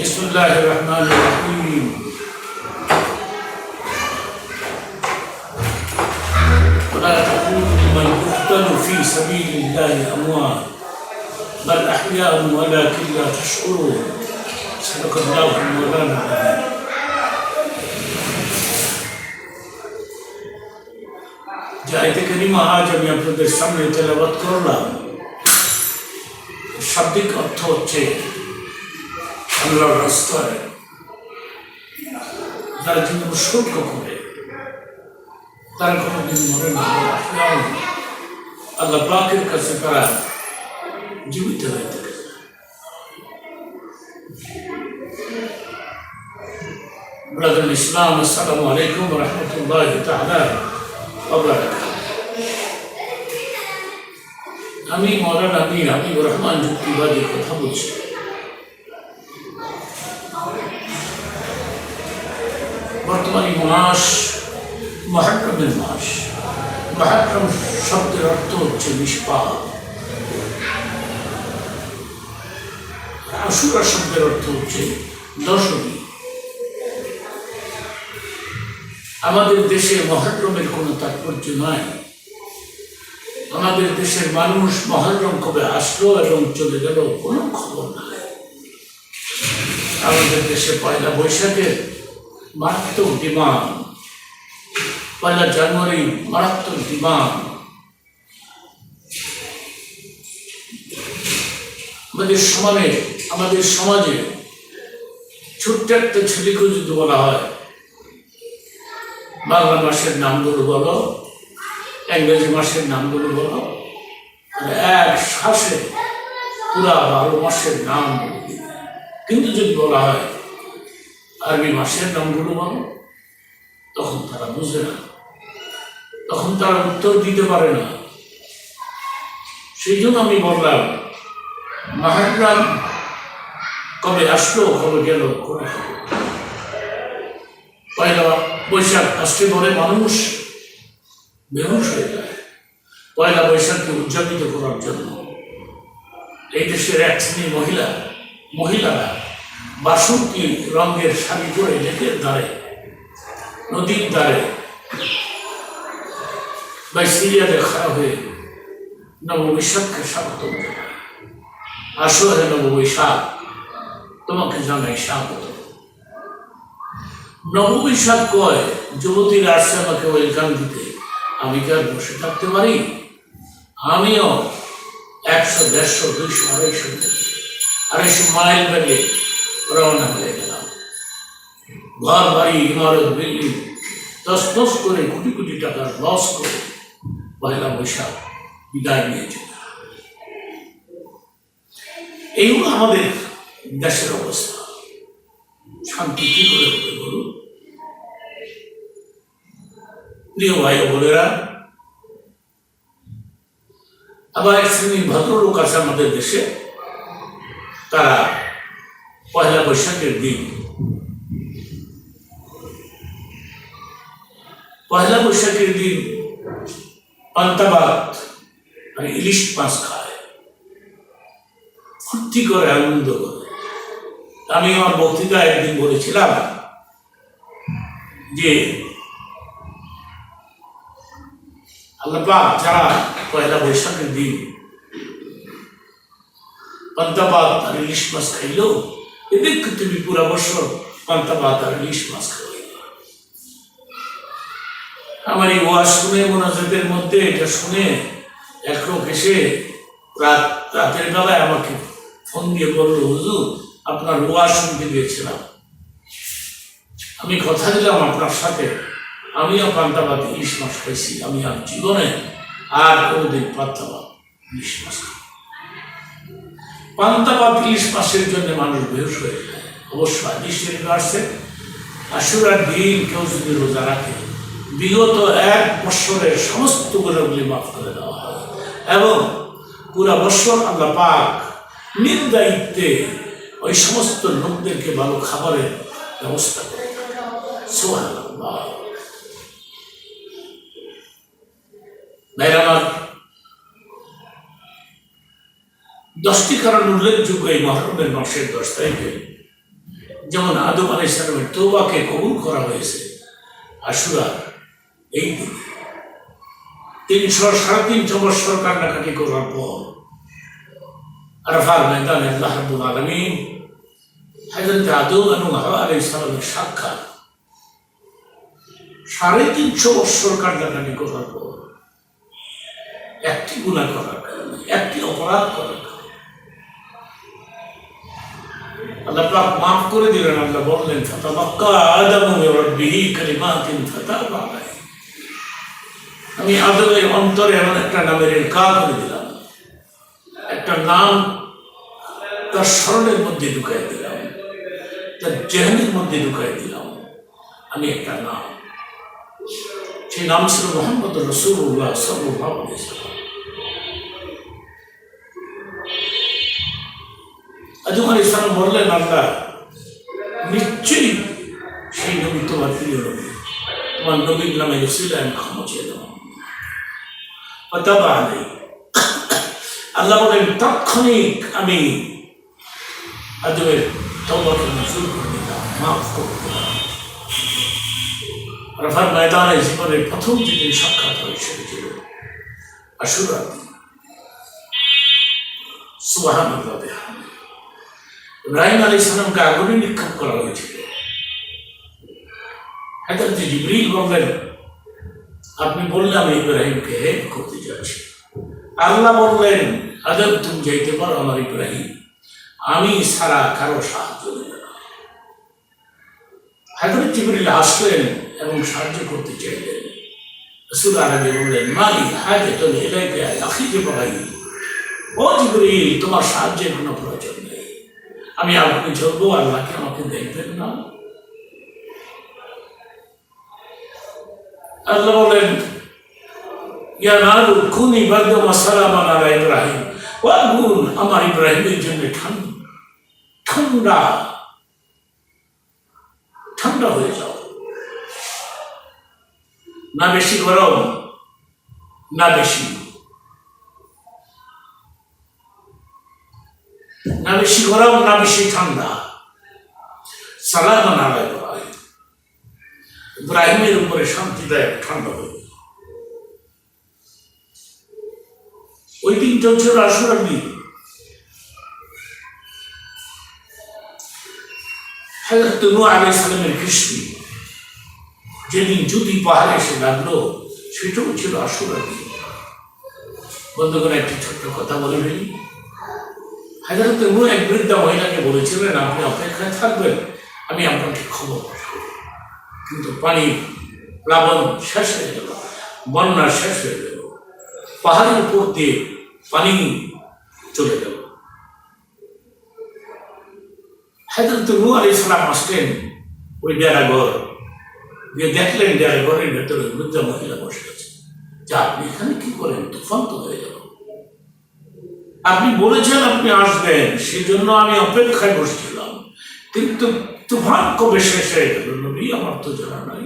بسم الله الرحمن الرحيم ولا تقولوا من يقتل في سبيل الله أموات بل أحياء ولكن لا تشعرون صدق الله مولانا العظيم যে আয়তে কারিমা আজ আমি আপনাদের সামনে তেলাবাত করলাম শাব্দিক অর্থ হচ্ছে আল্লাহর রাস্তায় যারা জন্য শুল্ক করে তারা কোনোদিন মরে না রাখলাম আল্লাহ পাকের কাছে তারা জীবিত হয়ে থাকে ব্রাদার ইসলাম আসসালামু আলাইকুম রহমতুল্লাহ তাআলা ওয়া বারাকাতুহু আমি মৌলানা আমির হাবিবুর রহমান যুক্তিবাদী কথা বলছি বর্তমানে মাস মহাক্রমের মাস। মহাক্রম শব্দের অর্থ হচ্ছে নিষ্পাপ। আশুরা শব্দের অর্থ হচ্ছে দশমী আমাদের দেশে মহাক্রমের কোনো তাৎপর্য নাই। আমাদের দেশের মানুষ মহরম কবে আসলো এবং চলে গেল কোনো খবর নাই। আমাদের দেশে পয়লা বৈশাখের মারাত্মক ডিমান্ড পয়লা জানুয়ারি, মারাত্মক ডিমান্ড আমাদের সমাজে আমাদের সমাজে ছোট্ট একটা ছেলেকে যদি বলা হয়, বাংলা মাসের নামগুলো বলো, ইংরেজি মাসের নামগুলো বলো এক শ্বাসে পুরা বারো মাসের নাম কিন্তু যদি বলা হয় আরবি মাসের নামগুলো বলো তখন তারা বুঝে না। তখন তারা উত্তর দিতে পারে না। সেই জন্য আমি বললাম, মাহারাম কবে আসলো, কবে গেল পয়লা বৈশাখ আসতে পরে মানুষ বেহুশ হয়ে যায়। পয়লা বৈশাখকে উদযাপিত করার জন্য। এই দেশের এক শ্রেণি মহিলা, মহিলারা বাসন্তী রঙের শাড়ি পরে লেকের ধারে নদীর ধারে বা সিরিয়াতে খারাপ হয়ে নববৈশাখকে স্বাগত আসো হে নববৈশাখ, তোমাকে জানাই স্বাগত। নববৈশাখ কয়, যুবতীরা আসছে আমাকে ওয়েলকাম দিতে, আমি কি আর বসে থাকতে পারি? আমিও একশো, দেড়শো, দুইশো, আড়াইশো আড়াইশো মাইল বেগে রওনা হয়ে গেলাম। ঘর বাড়ি ইমারত, বিল্ডিং তস তস করে কোটি কোটি টাকার লস করে পয়লা বৈশাখ বিদায় নিয়েছে এইগুলো আমাদের দেশের অবস্থা। শান্তি কি করে হবে বলুন? প্রিয় ভাই বোনেরা, আবার এক শ্রেণির ভদ্রলোক আছে আমাদের দেশে। তারা পয়লা বৈশাখের দিন। পয়লা বৈশাখের দিন পান্তাবাদ মানে ইলিশ মাছ খায়। ফুর্তি করে, আনন্দ করে। আমি আমার বক্তৃতা একদিন বলেছিলাম যে, আল্লাপাক যারা পয়লা বৈশাখের দিন পান্তাবাদ আর ইলিশ মাছ খাইলো এদেরকে তুমি পুরা বছর পান্তাবাদ আর ইলিশ মাছ খাওয়াই আমার এই ওয়াজ শুনে মোনাজাতের মধ্যে এটা শুনে এক লোক এসে রাত রাতের বেলায় আমাকে ফোন দিয়ে বলল, হুজুর, আপনার ওয়াজ শুনতে গিয়েছিলাম আমি কথা দিলাম আপনার সাথে। আমিও পান্তাবাদ ইলিশ মাছ খাইছি আমি আর জীবনে আর কোনোদিন পান্তাবাদ ইলিশ মাছ খাই পান্তাবাদ ইলিশ মাছের জন্য মানুষ বেহুশ হয়ে যায়। অবশ্য হাদিস আসছে, আশুরার দিন কেউ যদি রোজা রাখে, বিগত এক বৎসরের সমস্ত গুণাগুলি মাফ করে দেওয়া হয়। এবং পুরা বৎসর আল্লাহ পাক নিজ দায়িত্বে ওই সমস্ত লোকদেরকে ভালো খাবারের ব্যবস্থা করে সুবহানাল্লাহ। ভাইরা আমার দশটি কারণ উল্লেখযোগ্য এই মহরমের মাসের দশ তারিখে। যেমন আদম আলাই সালামের তৌবাকে কবুল করা হয়েছে আশুরা এই দিনে। তিনশো সাড়ে তিনশো বৎসর কান্নাকাটি করার পর আরফার ময়দানে আল্লাহ রাব্বুল আলামিন আদম এবং হাওয়া আলাইহিস সালামের সাক্ষাৎ সাড়ে তিনশো বৎসর কান্নাকাটি করার পর একটি গুণা করার কারণে, একটি অপরাধ করার কারণে আল্লাহ পাক মাফ করে দিলেন আল্লাহ বললেন আদামু মির রাব্বিহি কালিমাতিন ফাতাবা আলাইহি। আমি আদমের অন্তরে এমন একটা নামের কা করে দিলাম। একটা নাম তার স্মরণের মধ্যে ঢুকাই দিলাম, তার জেহানের মধ্যে ঢুকাই দিলাম। আমি একটা নাম, সেই নাম ছিল মোহাম্মদ রসুল্লাহ সাল্লাহ আজম ইসলাম বললেন আল্লাহ নিশ্চয়ই সেই নবী তোমার প্রিয় নবী। তোমার নবীর নামে রসুল আমি ক্ষমা দেবো আল্লাহ বলেন, তাৎক্ষণিক আমি আজমের তবাকে মজুর করে দিলাম মাফ করে ময়দানে জীবনের প্রথম যেদিন সাক্ষাৎ হয় সেটা ছিল আশুরা সুবাহান ইব্রাহিম আলী ইসলামকে আগুনে নিক্ষেপ করা হয়েছিল। হাজার জিবরিল বললেন, আপনি বললে আমি ইব্রাহিমকে হেল্প করতে যাচ্ছি। আল্লাহ বললেন, আদব তুমি যাইতে পারো আমার ইব্রাহিম। আমি সারা কারও সাহায্য নেব হাজরত জিবরিল হাসলেন এবং সাহায্য করতে চাইলেন। রসুল আরবি বললেন, মালি হাজে তো এলাকে আখি যে পড়াই ও জিবরিল, তোমার সাহায্যের কোনো প্রয়োজন আমি আপনি চলবো আল্লাহকে আমাকে দেখবেন না। আল্লাহ বলেন ইব্রাহিম। আমার ইব্রাহিমের জন্য ঠান্ডা। ঠান্ডা। ঠান্ডা হয়ে যাও। না বেশি গরম, না বেশি না বেশি গরম না বেশি ঠান্ডা আলা ইব্রাহিম ইব্রাহিমের উপরে শান্তিদায়ক ঠান্ডা হয়ে। ওই দিন চলছিল আশুরার দিন সালামের যেদিন জুতি পাহাড়ে এসে লাগল সেটাও ছিল আশুরার দিন বন্ধুগণ, একটি ছোট্ট কথা বলে ফেলি। হাজারত নূহ এক বৃদ্ধা মহিলাকে বলেছিলেন আপনি অপেক্ষায় থাকবেন, আমি আপনাকে খবর কিন্তু পানি প্লাবন শেষ হয়ে গেল, বন্যা শেষ হয়ে গেল, পাহাড়ের উপর দিয়ে পানি চলে গেল। হাজরত নূ আলী ইসলাম আসলেন ওই ডেরা ঘর। গিয়ে দেখলেন ডেরা ঘরের ভেতরে বৃদ্ধা মহিলা বসে আছে। যে, আপনি এখানে কি করেন? তুফান তো হয়ে গেল। আপনি বলেছেন আপনি আসবেন সেই জন্য আমি অপেক্ষায় বসছিলাম। কিন্তু তুফান কবে শেষ হয়ে গেল নবী আমার তো জানা নাই।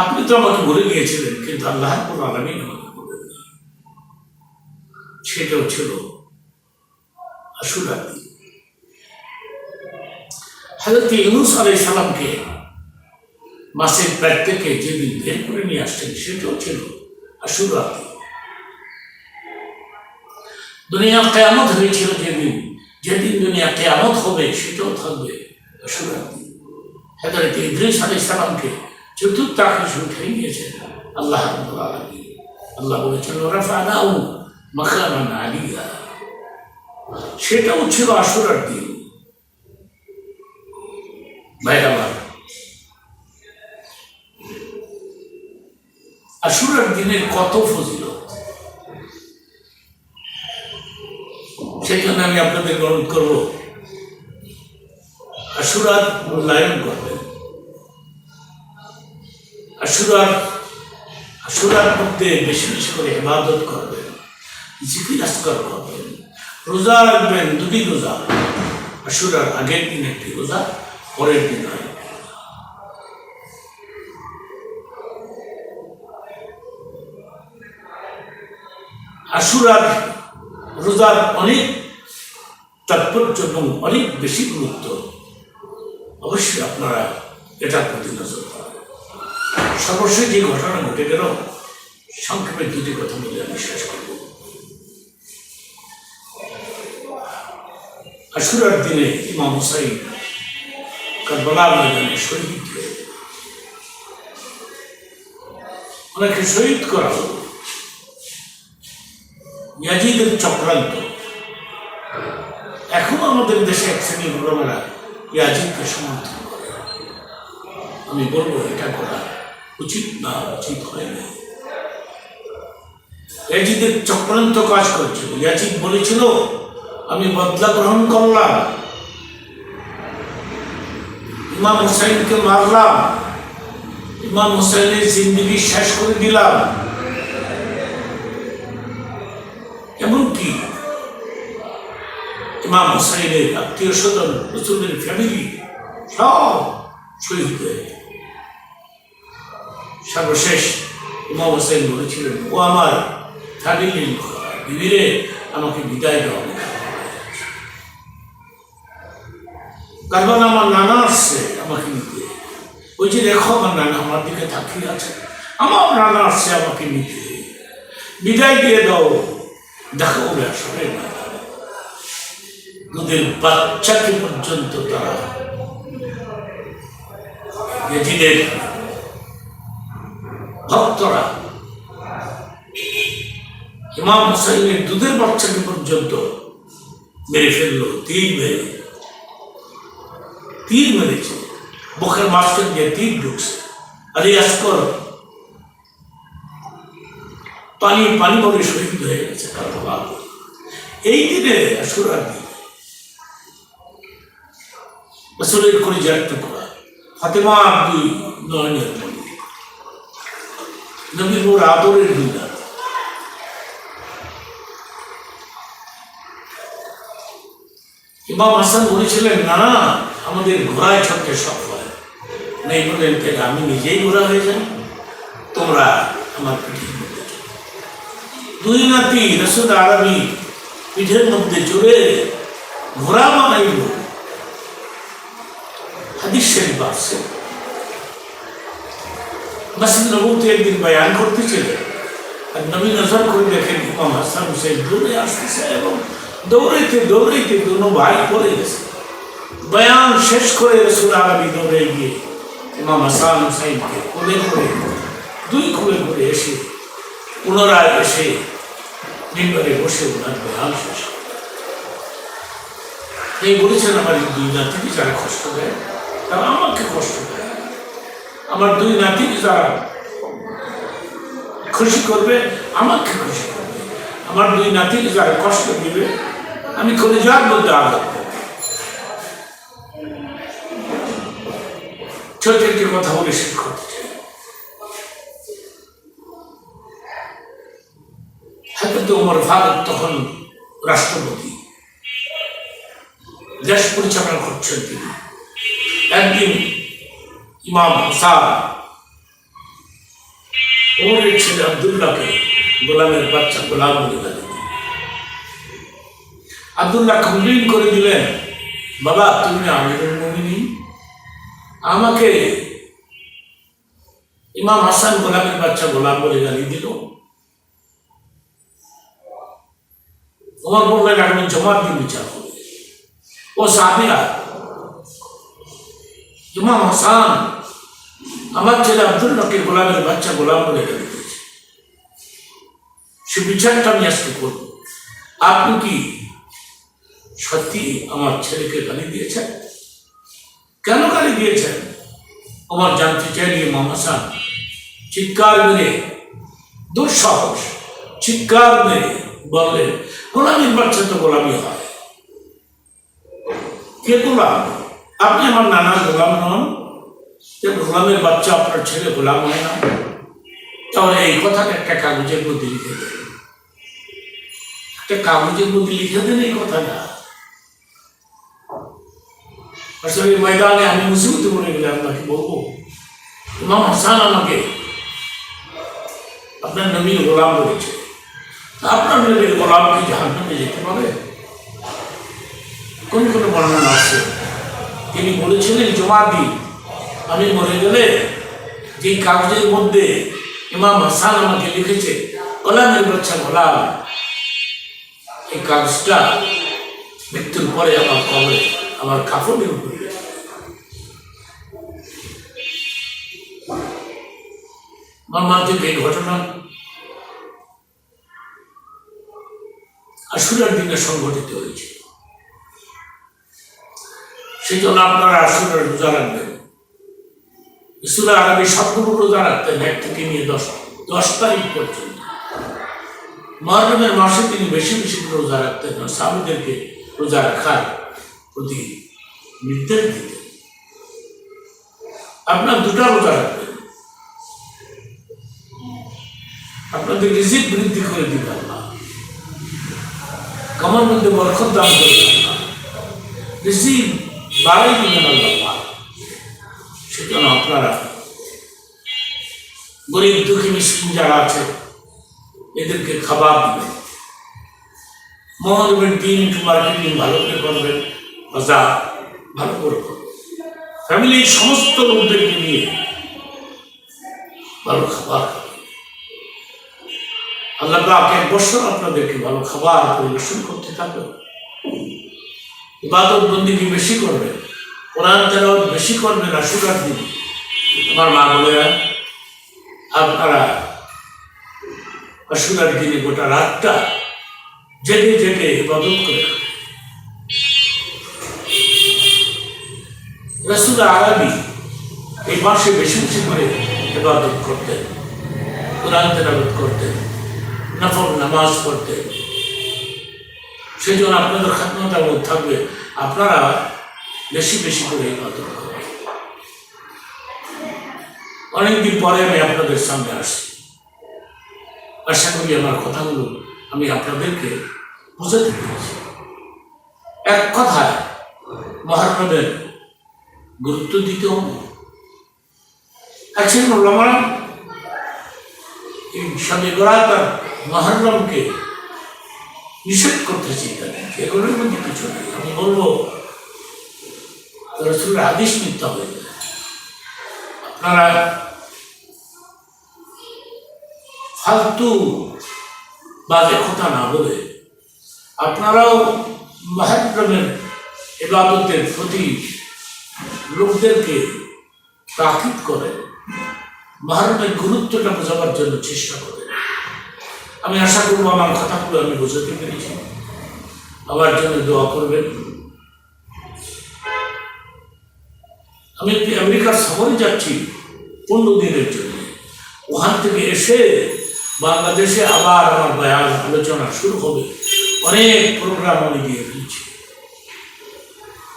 আপনি তো আমাকে বলে গিয়েছিলেন, কিন্তু আল্লাহ কোন আলামী আমাকে সেটাও ছিল আশুরা হাজরত ইউনুস আলাই সালামকে মাসের পেট থেকে যেদিন বের করে নিয়ে আসছেন, সেটাও ছিল আশুরা দুনিয়া কেয়ামত হয়েছিল যেদিন যেদিন দুনিয়া কেয়ামত হবে, সেটাও থাকবে ইদ্রিস আলাই সালামকে চতুর্থ আকাশে গিয়েছেন আল্লাহ আল্লাহ বলেছেন মাকামান আলিয়া। সেটাও ছিল আশুরার দিন। ভাইরাবার আশুরার দিনের কত ফজিলত? জন্য আমি আপনাদের অনুরোধ করব। আশুরার মূল্যায়ন করবেন আশুরার আশুরার মধ্যে বেশি বেশি করে ইবাদত করবেন জিকির করবেন রোজা রাখবেন দুটি রোজা। আশুরার আগের দিন একটি রোজা, পরের দিন। আশুরার রোজার অনেক তাৎপর্য এবং অনেক বেশি গুরুত্ব। অবশ্যই আপনারা এটার প্রতি নজর দেবেন সর্বশেষ যে ঘটনা ঘটে গেল, সংক্ষেপে দুটি কথা বলে আমি শেষ করব। আশুরার দিনে ইমাম হুসাইন কারবালা ময়দানে শহীদ। ওনাকে শহীদ করা হলো। ইয়াজিদের চক্রান্ত। এখনও আমাদের দেশে এক শ্রেণির লোকেরা ইয়াজিদকে সমর্থন করে। আমি বলব, এটা করা উচিত না, উচিত হয় না। ইয়াজিদের চক্রান্ত কাজ করছিল ইয়াজিদ বলেছিল, আমি বদলা গ্রহণ করলাম। ইমাম হুসাইনকে মারলাম। ইমাম হুসাইনের জিন্দগি শেষ করে দিলাম। এমনকি ইমাম হুসাইনের আত্মীয় স্বজন ফ্যামিলি সব শহীদ হয়ে সর্বশেষ ইমাম বলেছিলেন, ও আমার বিবিরে আমাকে বিদায় দেওয়া কারণ আমার নানা আসছে, আমাকে নিতে। ওই যে দেখো আমার নানা আমার দিকে তাকিয়ে আছে, আমার নানা আসছে আমাকে নিতে। বিদায় দিয়ে দাও। দেখো ওরা আসলে না দুধের বাচ্চাকে পর্যন্ত তারা নিজেদের ভক্তরা ইমাম হুসাইনের দুধের বাচ্চাকে পর্যন্ত মেরে ফেলল, তীর মেরে। তীর মেরেছে। বুকের মাঝখান দিয়ে তীর ঢুকছে। আরে আসকর পানি পানি বলে শহীদ হয়ে গেছে এই দিনে আসুরার দিনে। ফাতেমা নয়নের নবীর মোর আদরের ইমাম হাসান বলেছিলেন, না না, আমাদের ঘোড়ায় ছটকে সব হয়। নেই বললেন আমি নিজেই ঘোড়া হয়ে যাই। তোমরা আমার চড়ো। দুই নাতি রসুল আরবি পিঠের মধ্যে চড়ে ঘোড়া বানাইল। হাদিস শরীফ আসছে মসজিদ নবুতে একদিন বয়ান করতেছিলেন। আর নবী নজর করে দেখেন ইমাম হাসান হুসেন দৌড়ে আসতেছে এবং দৌড়াইতে দৌড়াইতে দুনো ভাই পড়ে গেছে। বয়ান শেষ করে রসুল আরবি দৌড়ে গিয়ে ইমাম হাসান হুসাইনকে কোলে করে, দুই কোলে করে এসে পুনরায় এসে মিম্বরে বসে ওনার বয়ান শেষ এই বলেছেন আমার দুই নাতিকে যারা কষ্ট দেয়, তারা আমাকে কষ্ট দেয়। আমার দুই নাতিকে যারা খুশি করবে, আমাকে খুশি করবে। আমার দুই নাতিকে যারা কষ্ট দিবে, আমি কলেজার মধ্যে আঘাত। ছোট একটি কথা বলে শেষ চাই উমর ফারুক তখন রাষ্ট্রপতি। দেশ পরিচালনা করছেন তিনি। একদিন ইমাম হাসান ওমরের ছেলে আবদুল্লাহকে গোলামের বাচ্চা গোলাম বলে গেলেন আবদুল্লাহ কমপ্লেন করে দিলেন, বাবা, তুমি আমিরুল মুমিনিন? আমাকে ইমাম হাসান গোলামের বাচ্চা গোলাম বলে গালি দিল? ওমর বললেন, আমি জমাত বিচার করবে। ও সাহাবিরা, ইমাম হাসান, আমার ছেলে আবদুল্লাহকে গোলামের বাচ্চা গোলাম বলে গালি সে বিচারটা আমি আজকে করব। আপনি কি সত্যি আমার ছেলেকে গালি দিয়েছেন? কেন গালি দিয়েছেন? আমার জানতে চাইনি ইমাম হাসান। চিৎকার মেরে, দুঃসাহস, চিৎকার মেরে বললেন, গোলামীর বাচ্চা তো গোলামি হয়, কে গোলাম? আপনি আমার নানা গোলাম নন। যে গোলামের বাচ্চা আপনার ছেলে গোলাম হয় না। তাহলে এই কথাটা একটা কাগজের মধ্যে লিখে দেন। একটা কাগজের মধ্যে লিখে দেন এই কথাটা। আসলে ময়দানে আমি মুসিবতে পড়ে গেলে আপনাকে বলব, ইমাম হাসান আমাকে আপনার নবীর গোলাম তা আপনার নবীর গোলাম কি জাহান্নামে যেতে পারে কোন কোন বর্ণনা আছে তিনি বলেছিলেন জমা দিন আমি মরে গেলে যে কাগজের মধ্যে ইমাম হাসান আমাকে লিখেছে, গোলামের বাচ্চা গোলাম, এই কাগজটা মৃত্যুর পরে আমার কবরে, আমার কাপড়ের উপরে রেখে দাও। মর্মান্তিক এই ঘটনা দিনে সংঘটিত হয়েছে। সেই জন্য আপনারা আশুরার রোজা রাখবেন ইসুরা আরবি সবগুলো রোজা রাখতেন এক থেকে নিয়ে দশ দশ তারিখ পর্যন্ত। মহরমের মাসে তিনি বেশি বেশি রোজা রাখতেন স্বামীদেরকে রোজা রাখার প্রতি নির্দেশ দিতেন। আপনার দুটা রোজা রাখবেন। আপনাদের রিজিক বৃদ্ধি করে দিবে আল্লাহ। কামার মধ্যে বরকত দান করবে বাড়াই দিবেন সেজন্য আপনারা গরিব দুঃখী মিসকিন যারা আছে, এদেরকে খাবার দিবেন। মহানবের দিন মার্কেটিং ভালো করে করবেন, বাজার ভালো করে করবেন। ফ্যামিলির সমস্ত লোকদেরকে নিয়ে ভালো খাবার আল্লাহ পাক এক বছর আপনাদেরকে ভালো খাবার পরিবেশন করতে থাকবে ইবাদত বন্দিকে বেশি করবে কোরআন তেলাওয়াত বেশি করবেন আশুরার দিন? আমার মা বোনেরা আপনারা আশুরার দিনে গোটা রাতটা জেগে জেগে ইবাদত করে রসুল আরবি এই মাসে বেশি বেশি করে ইবাদত করতেন, কোরআন তেলাওয়াত করতেন। নফল, নামাজ পড়তেন সেই জন্য আপনাদের খাতনাটা মধ্যে থাকবে, আপনারা বেশি বেশি করে ইবাদত অনেকদিন পরে আমি আপনাদের সামনে আসছি। আশা করি আমার কথাগুলো আমি আপনাদেরকে বুঝাতে পেরেছি। এক কথায়, মহারণের গুরুত্ব দিতে হবে। আছেন ওলামারা এই স্বামী গোড়াতার মহারণকে নিষেধ করতে চিন্তা এগুলোর মধ্যে কিছু নেই। আমি বলব, রসুলের আদেশ নিতে হবে। আপনারা ফালতু বাজে কথা না বলে, আপনারাও মহাক্রমের এবাদতের প্রতি লোকদেরকে তাকিদ করেন। মহারমের গুরুত্বটা বোঝাবার জন্য চেষ্টা করেন। আমি আশা করব আমার কথাগুলো আমি বোঝাতে পেরেছি। আমার জন্য দোয়া করবেন। আমি একটি আমেরিকার সফরে যাচ্ছি পনেরো দিনের জন্য। ওখান থেকে এসে বাংলাদেশে আবার আমার বয়ান আলোচনা শুরু হবে। অনেক প্রোগ্রাম আমি দিয়ে ফেলছি।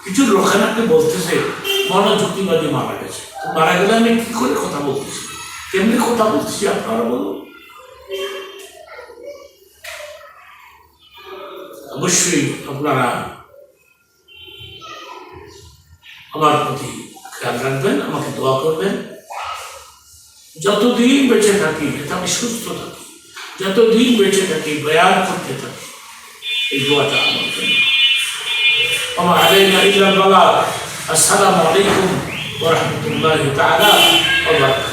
কিছু লোকেরাকে বলতেছে মনোযুক্তিবাদী মারা গেছে। মারা গেলে আমি কি করে কথা বলতেছি? কেমনি কথা বলতেছি আপনারা বলুন। অবশ্যই আপনারা আমার প্রতি খেয়াল রাখবেন, আমাকে দোয়া করবেন। যতদিন বেঁচে থাকি, যাতে আমি সুস্থ থাকি, যতদিন বেঁচে থাকি বয়ান করতে থাকি, এই দোয়াটা আমার জন্য আমার আলাইনা ইল্লা বালা আসসালামু আলাইকুম ওয়া রাহমাতুল্লাহি তাআলা ওয়া বারাকাতুহু।